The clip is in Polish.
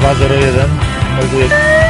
201 melduje